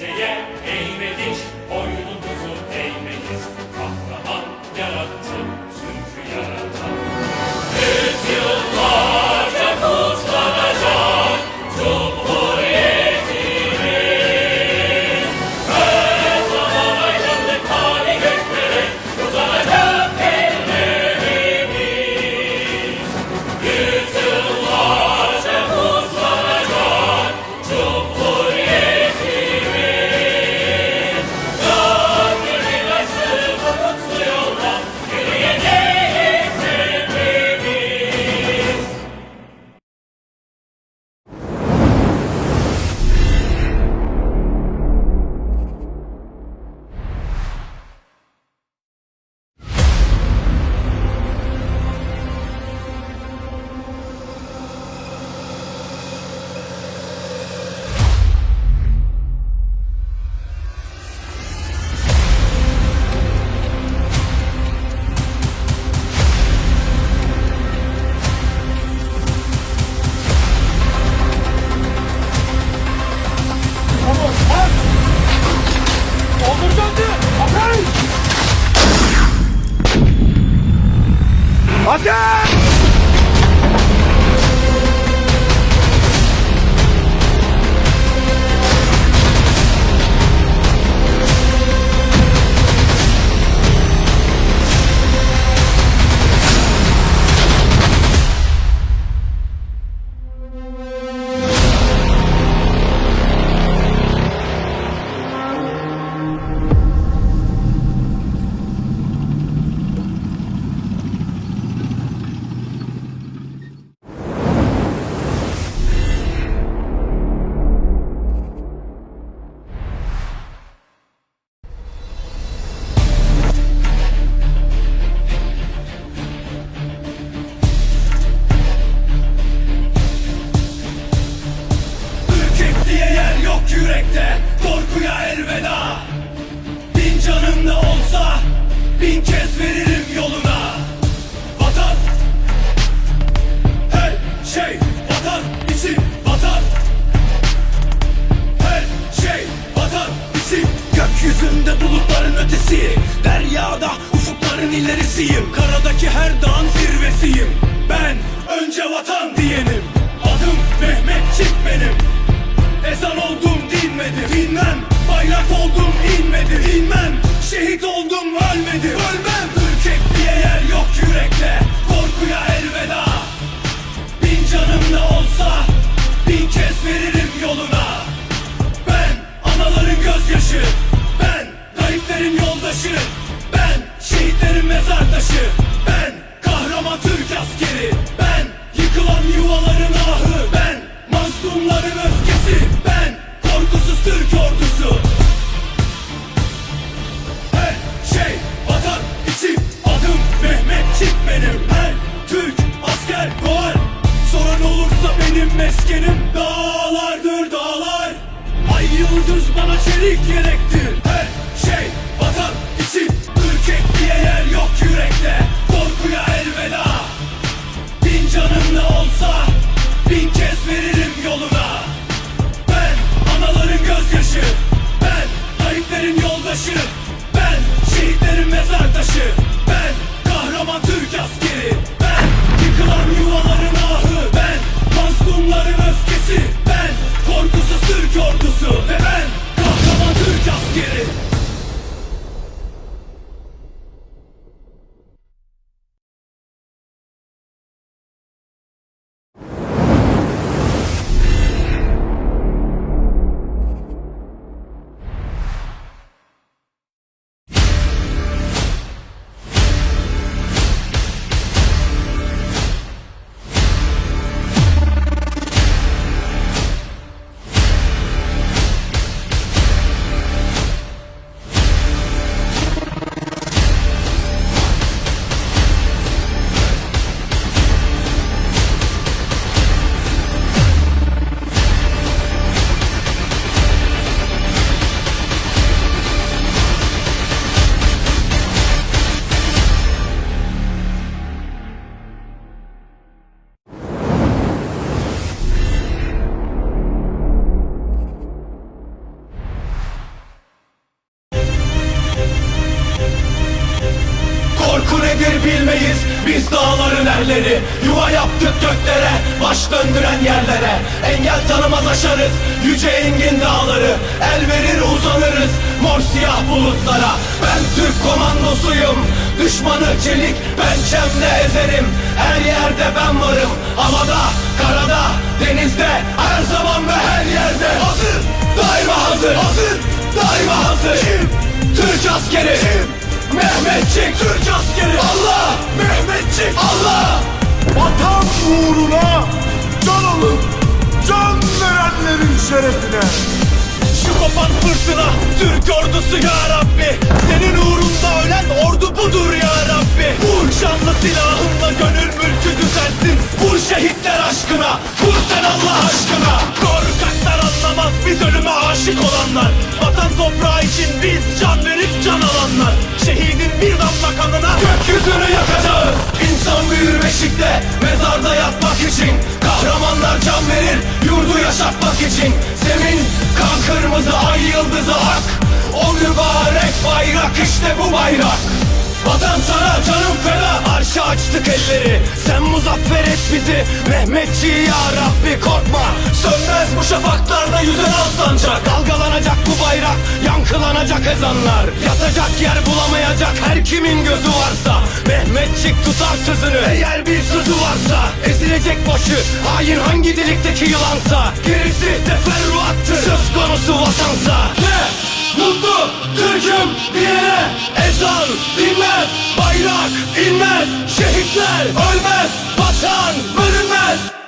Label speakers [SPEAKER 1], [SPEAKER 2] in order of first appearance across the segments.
[SPEAKER 1] Say yeah. 화이팅! inmem. Bayrak oldum inmedi inmem. Şehit oldum ölmedi ölmem. Ürkek diye yer yok yürekte. Korkuya elveda. Bin canım ne olsa Bin kez veririm yoluna. Ben anaların gözyaşı. Ben gariplerin yoldaşı. Ben şehitlerin mezartaşı Ben kahraman Türk askeri. Aşarız Yüce engin dağları El verir uzanırız. Mor siyah bulutlara. Ben Türk komandosuyum. Düşmanı çelik pençemle ezerim. Her yerde ben varım. Havada, karada, denizde Her zaman ve her yerde. Hazır, daima hazır. Hazır, daima hazır. Kim? Türk askeri. Kim? Mehmetçik Türk askeri. Allah, Mehmetçik. Allah.
[SPEAKER 2] Vatan uğruna can alıp can verenlerin şerefine.
[SPEAKER 1] Şu kopan fırtına Türk ordusu ya Rabbi. Senin uğrunda ölen ordu budur ya Rabbi. Vur canlı silahınla gönül mülkü düzelsin Vur şehitler aşkına Vur sen Allah aşkına. Korkaklar anlamaz biz ölüme aşık olanlar. Vatan toprağı için biz can verip can alanlar. Şehidin bir damla kanına Gökyüzünü yakacağız. İnsan büyür beşikte Mezarda yatmak için Kahramanlar can verir Yurdu yaşatmak için. Zemin kan kırmızı ay yıldızı ak. O mübarek bayrak işte bu bayrak. Vatan sana canım feda Arşa açtık elleri Sen muzaffer et bizi. Mehmetçi ya Rabbi korkma. Sönmez bu şafaklarda yüzen sancak Dalgalanacak bu bayrak Yankılanacak ezanlar. Yatacak yer bulamayacak her kimin gözü varsa. Mehmetçik tutar sözünü Eğer bir sözü varsa. Ezilecek başı Hain hangi dilikteki yılansa. Gerisi teferruattır Söz konusu vatansa Ne? Mutlu Türk'üm diyene ezan dinmez Bayrak inmez Şehitler ölmez Vatan bölünmez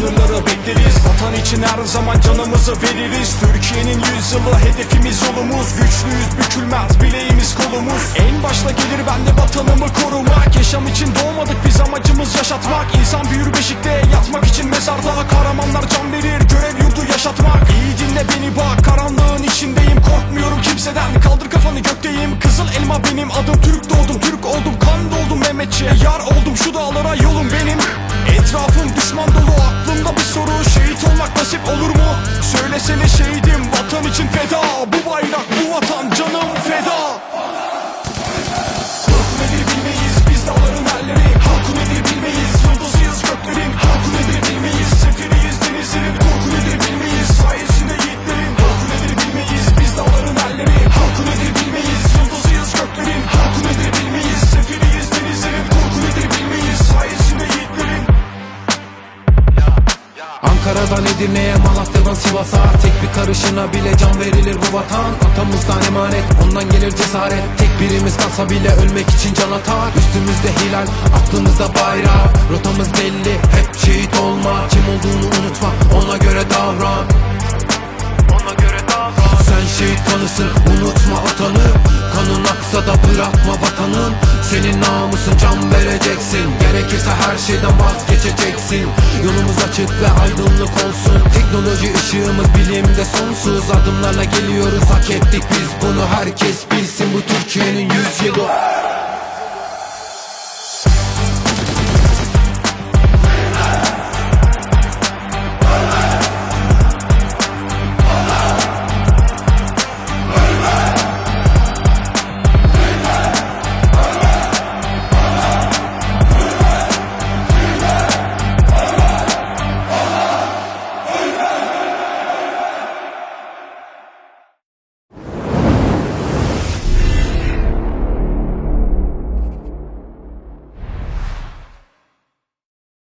[SPEAKER 1] sınırları bekleriz. Vatan için her zaman canımızı veririz. Türkiye'nin yüzyılı hedefimiz yolumuz Güçlüyüz. Bükülmez bileğimiz kolumuz. En başta gelir bende vatanımı korumak. Yaşam için doğmadık biz amacımız yaşatmak. İnsan büyür beşikte yatmak için mezarda. Kahramanlar can verir görev yurdu yaşatmak. İyi dinle beni bak karanlığın içindeyim. Korkmuyorum kimseden. Kaldır kafanı gökteyim. Kızıl elma benim adım. Türk doğdum Türk oldum kan doldum Mehmetçiğe. Yar oldum şu dağlara Etrafım düşman dolu aklımda bir soru. Şehit olmak nasip olur mu? Söylesene şehidim vatan için feda. Bu bayrak bu vatan
[SPEAKER 3] Edirne'ye Malatya'dan Sivas'a. Tek bir karışına bile can verilir bu vatan. Atamızdan emanet ondan gelir cesaret. Tek birimiz kalsa bile ölmek için can atar. Üstümüzde hilal aklımızda bayrak. Rotamız belli hep şehit olma. Kim olduğunu unutma ona göre davran. Ona göre davran. Sen şehit kanısın unutma atanı Kanın aksa da bırakma vatanın. Senin namusun can vereceksin. Gerekirse her şeyden vazgeçeceksin. Yolumuz açık ve aydınlık olsun. Teknoloji ışığımız bilimde sonsuz. Adımlarla geliyoruz hak ettik biz bunu. Herkes bilsin bu Türkiye'nin yüzyılı